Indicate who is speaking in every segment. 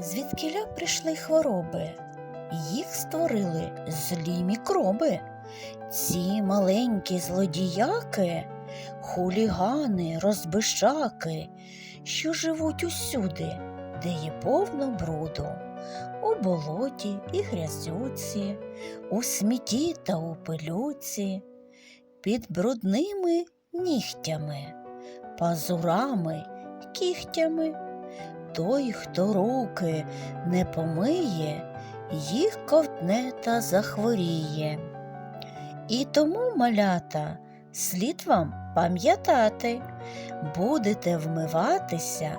Speaker 1: Звідкиля прийшли хвороби, їх створили злі мікроби. Ці маленькі злодіяки, хулігани, розбишаки, що живуть усюди, де є повно бруду, у болоті і грязюці, у смітті та у пилюці, під брудними нігтями, пазурами, кігтями. Той, хто руки не помиє, їх ковтне та захворіє. І тому, малята, слід вам пам'ятати, будете вмиватися,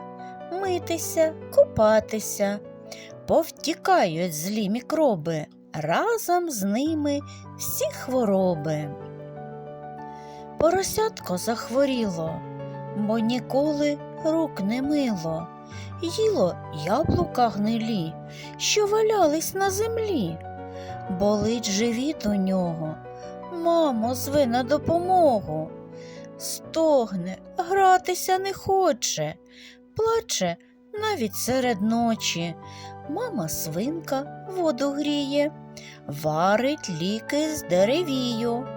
Speaker 1: митися, купатися, повтікають злі мікроби, разом з ними всі хвороби. Поросятко захворіло, бо ніколи рук не мило, їло яблука гнилі, що валялись на землі. Болить живіт у нього, мамо, зве на допомогу. Стогне, гратися не хоче, плаче навіть серед ночі. Мама свинка воду гріє, варить ліки з деревію,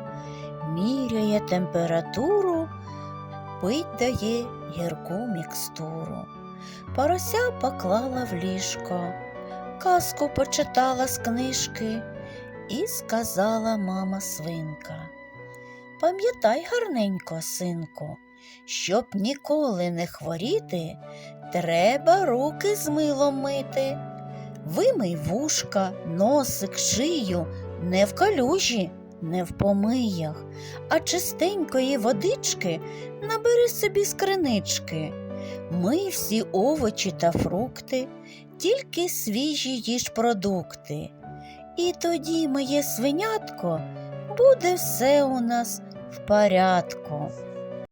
Speaker 1: міряє температуру, пить дає гірку мікстуру. Порося поклала в ліжко, казку почитала з книжки і сказала мама свинка. Пам'ятай гарненько, синку, щоб ніколи не хворіти, треба руки з милом мити. Вимий вушка, носик, шию не в калюжі, не в помиях, а чистенької водички набери собі з кринички. Мий всі овочі та фрукти, тільки свіжі їж продукти. І тоді, моє свинятко, буде все у нас в порядку.